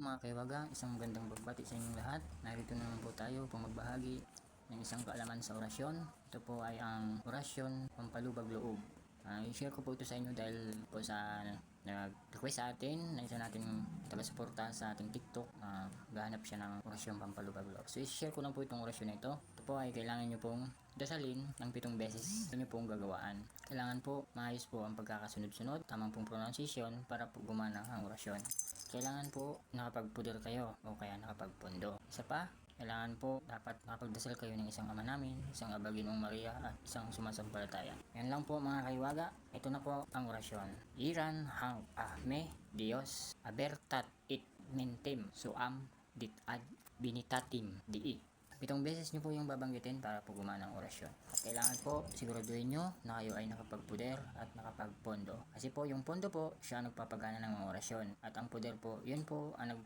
Mga kaiwaga, isang magandang bagbati sa inyong lahat. Narito naman po tayo upang magbahagi ng isang kaalaman sa orasyon. Ito po ay ang orasyon pampalubag loob. Ah, i-share ko po ito sa inyo dahil po sa nag-request sa atin na isa nating taga-suporta sa ating TikTok na gahanap siya ng orasyon pampalubag loob. So i-share ko lang po itong orasyon na ito. Ito po ay kailangan nyo pong dasalin ng pitong beses ito nyo pong gagawaan. Kailangan po maayos po ang pagkakasunod-sunod, tamang pong pronunciation para po gumana ang orasyon. Kailangan po nakapagpuder kayo o kaya nakapagpundo. Isa pa, kailangan po dapat nakapagdasal kayo ng isang ama namin, isang abaginong Maria at isang sumasampalataya. Yan lang po mga kaiwaga. Ito na po ang orasyon. Iran hang ahme Dios abertat it mentem suam dit ad binitatim dii. Pitong beses nyo po yung babanggitin para po gumana ang orasyon. At kailangan po siguraduhin nyo na kayo ay nakapagpuder at nakapagpondo. Kasi po yung pondo po, siya nagpapagana ng mga orasyon. At ang puder po, yun po ang nag